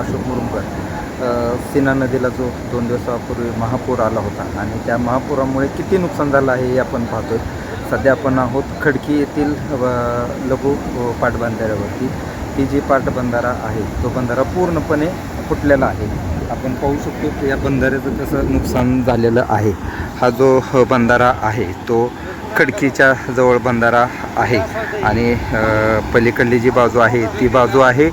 अशोक मुरुमकर सीना नदीला जो दोन दिवसापूर्वी महापूर आला होता आणि त्या महापुरामुळे किती नुकसान झालं आहे हे आपण पाहतोय. सध्या आपण आहोत खडकी येथील लघु पाटबंधाऱ्यावरती. ती जी पाटबंधारा आहे तो बंधारा पूर्णपणे फुटलेला आहे. आपण पाहू शकतो की या बंधाऱ्याचं कसं नुकसान झालेलं आहे. हा जो बंधारा आहे तो खडकीच्या जवळ बंधारा आहे. आणि पलीकडली जी बाजू आहे ती बाजू आहे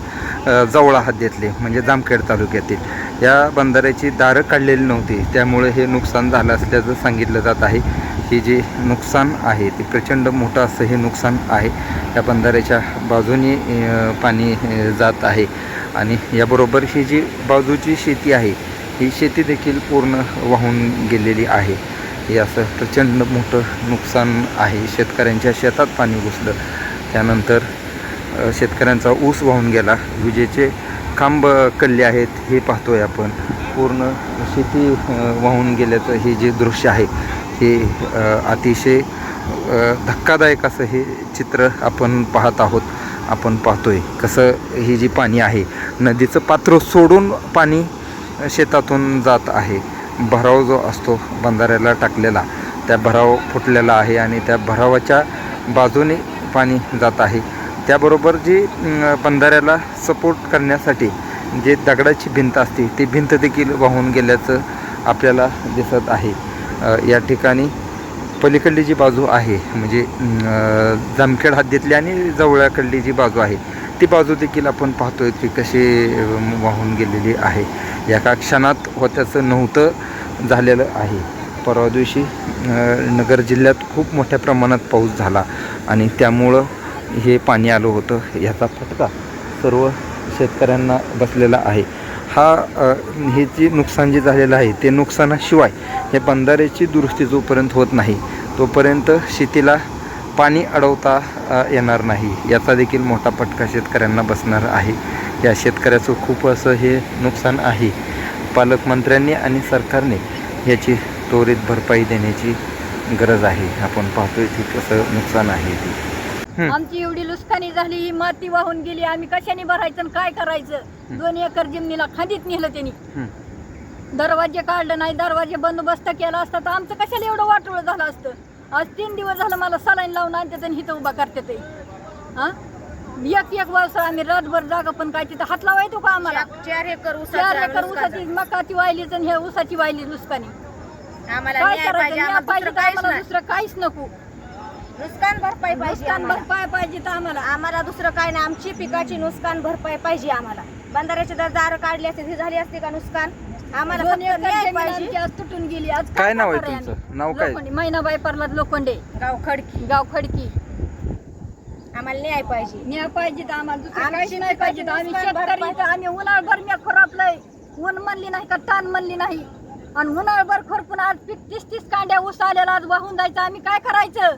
जवळा हद्दीतली म्हणजे जामखेड तालुक्यातील. या बंधाऱ्याची दारं काढलेली नव्हती त्यामुळे हे नुकसान झालं असल्याचं सांगितलं जात आहे. की जे नुकसान आहे ते प्रचंड मोठं असं हे नुकसान आहे. या बंधाऱ्याच्या बाजूने पाणी जात आहे. आणि याबरोबर ही जी बाजूची शेती आहे ही शेती देखील पूर्ण वाहून गेलेली आहे. हे असं प्रचंड मोठं नुकसान आहे. शेतकऱ्यांच्या शेतात पाणी घुसलं. त्यानंतर शेतकऱ्यांचा ऊस वाहून गेला. विजेचे खांब कल्ले आहेत हे पाहतोय आपण. पूर्ण शेती वाहून गेल्याचं हे जे दृश्य आहे हे अतिशय धक्कादायक असं हे चित्र आपण पाहत आहोत आपण पाहतोय. कसं ही जी पाणी आहे नदीचं पात्र सोडून पाणी शेतातून जात आहे. भराव जो असतो बंधाऱ्याला टाकलेला त्या भराव फुटलेला आहे आणि त्या भरावाच्या बाजूने पाणी जात आहे. त्याबरोबर जी बंधाऱ्याला सपोर्ट करण्यासाठी जे दगडाची भिंत असते ती भिंत देखील वाहून गेल्याचं आपल्याला दिसत आहे. या ठिकाणी पलीकडली जी बाजू आहे म्हणजे जामखेड हद्दीतली आणि जवळकडली जी बाजू आहे ती बाजू देखील आपण पाहतोय की कशी वाहून गेलेली आहे. एका क्षणात होत्याचं नव्हतं झालेलं आहे. परवा दिवशी नगर जिल्ह्यात खूप मोठ्या प्रमाणात पाऊस झाला आणि त्यामुळं हे पाणी आलं होतं ह्याचा फटका सर्व शेतकऱ्यांना बसलेला आहे. हा हे जे नुकसान जे झालेलं आहे ते नुकसानाशिवाय हे बंधाऱ्याची दुरुस्ती जोपर्यंत होत नाही तोपर्यंत शेतीला पाणी अडवता येणार नाही. याचा देखील मोठा फटका शेतकऱ्यांना बसणार आहे. या शेतकऱ्याचं खूप असं हे नुकसान आहे. पालकमंत्र्यांनी आणि सरकारने याची त्वरित भरपाई देण्याची गरज आहे. आपण पाहतोय की कसं नुकसान आहे ती. आमची एवढी लुस्कानी झाली ही माती वाहून गेली आम्ही कशाने भरायचं आणि काय करायचं? दोन एकर जमिनीला खांदीत नेलं त्यांनी. दरवाजे काढलं नाही दरवाजे बंदोबस्त केला असता तर आमचं कशाला एवढं वाटोळं झालं असतं? आज तीन दिवस झालं मला सलाईन लावून आणते आणि हिथं उभा करते ते. हा? एक एक वर्ष आम्ही रातभर जागा पण काय तिथं हात लावायचो का आम्हाला? चार एकर चार एकर ऊसाचं ऊसाची मकाची वाहिलीच आणि हे ऊसाची वाहिली नुसकानी आम्हाला काय न्याय करायचं? पाहिजे. आम्हाला दुसरं काहीच नको. नुकसान भरपाई पाहिजे नुकसान आम्हाला. भरपाई पाहिजे तर आम्हाला. आम्हाला दुसरं काय नाही. आमची पिकाची नुकसान भरपाई पाहिजे आम्हाला. बंधाऱ्याचे जर दार काढले असते हे झाली असते का नुकसान? आम्हाला दोन फक्त एकर न्याय जमीन पाहिजे. आमची आज तुटून गेली. आज काय नाव आहे करणार तुमचं? आम्ही? नाव काय? लोखंडे. महिनाबाई प्रल्हाद लोखंडे. गाव खडकी. गाव खडकी. आम्हाला न्याय पाहिजे. न्याय पाहिजे तर आम्हाला. दुसरं आमची काहीच नाही पाहिजे तर आम्ही नुकसान शेतकरी भरपाई. इथं. आम्ही उन्हाळभर मी खुरापलंय. ऊन म्हणली नाही का ताण म्हणली नाही. आणि उन्हाळभर खुरपून आज पीक तीस तीस कांड्या ऊस आलेला. आज वाहून जायचं. आम्ही काय करायचं?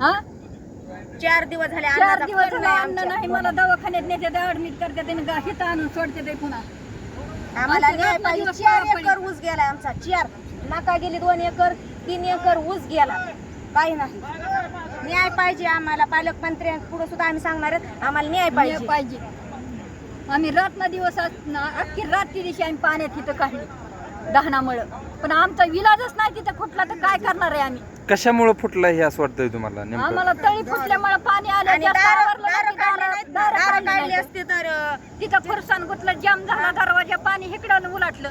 हा? चार दिवस झाले चार दिवस झाले नाही अन्न. नाही मला दवाखान्यात नेते ते ऍडमिट करते ते हिथं आणून सोडते ते पुन्हा. आम्हाला न्याय पाहिजे चार एकर ऊस गेलाय आमचा चार. मका गेली दोन एकर तीन एकर ऊस गेला. काही नाही. न्याय पाहिजे आम्हाला पालकमंत्री पुढे सुद्धा आम्ही सांगणार आहेत आम्हाला न्याय पाहिजे. पाहिजे. आम्ही रात्र दिवस अख्खी रात्री दिवशी आम्ही पाण्यात तिथं काढली दहनामुळं. पण आमचा विलाजच नाही तिथं कुठला तर काय करणार आहे आम्ही? कशामुळं फुटलं हे असं वाटतंय तुम्हाला नेमकं आम्हाला तळी फुटल्यामुळे पाणी आलं आणि जास्त दारं आवरलं दारं नाही, काढले दारं- नाहीत ना. दारं दारं काढली काढली नाहीत. असते तर तिथं फुरसान गुतलं जाम झाला दरवाजा पाणी हिकडं उलाटलं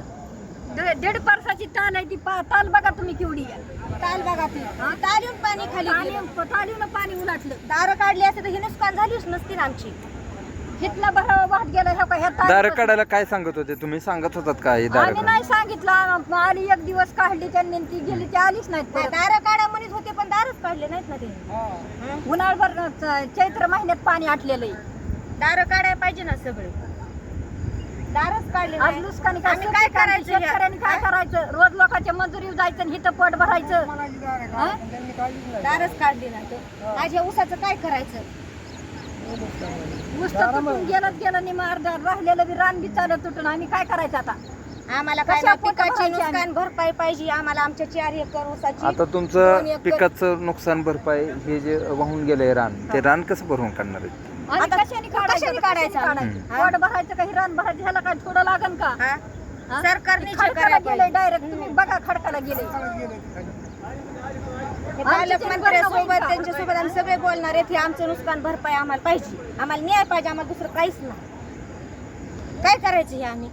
दे- दीड परसाची ताल आहे ती पा- ताल बघा तुम्ही केवढी आहे ताल बघा ती हा? तालीम पाणी खाली गेलं. तालीनं पाणी उलाटलं दारं काढली असते तर ही नुकसान झालीच नसती ना आमची हिथला भरावा वाहत गेला ह्या का ह्या ताली- दारं काढायला काय सांगत होते तुम्ही? सांगत होतात काय आम्ही नाही सांगितलं. आली एक दिवस काढली त्यांनी आणि ती गेली ती आलीच नाहीत नाही, परत. दारं काढा म्हणत होते पण दारच काढले नाहीत ना ते. हं? उन्हाळभर च- चैत्र महिन्यात पाणी आटलेलं आहे. दारं काढायला पाहिजे ना सगळे. दारच काढले आज नाही. नुकसानी काय आम्ही काय करायचं या? शेतकऱ्यांनी काय करायचं? रोज लोकांच्या मजुरी जायचं आणि हिथं पोट भरायचं. हा? दारच काढली नाही तर. माझ्या ऊसाचं काय करायचं? ऊस तर तुटून गेलं अर्धा राहिलेलं बी रान बी चालत तुटून आम्ही काय करायचं आता आम्हाला काय कशा नाही, पोटं पिकाची भरायची आम्ही? नुकसान भरपाई पाहिजे आम्हाला आमच्या चार एकर ऊसाची आता दोन तुमचं एकर. पिकाचं नुकसान भरपाई हे जे वाहून गेलंय रान ते रान कसं भरून काढणार आहे आम्ही आता कशाने काढायचं कशाने काढायचं आम्ही? काढायचं? पोट भरायचं काही रान भरायचं ह्याला काय थोडं लागन का हा? हा? सरकारने जे खडकाला करायला पाहिजे. डायरेक्ट तुम्ही बघा खडकाला गेले पालकमंत्र्यासोबत त्यांच्यासोबत आम्ही सगळे बोलणार आहेत हे आमचं नुकसान भरपाई आम्हाला पाहिजे. आम्हाला न्याय पाहिजे आम्हाला दुसरं काहीच नाही. काय करायचं हे आम्ही?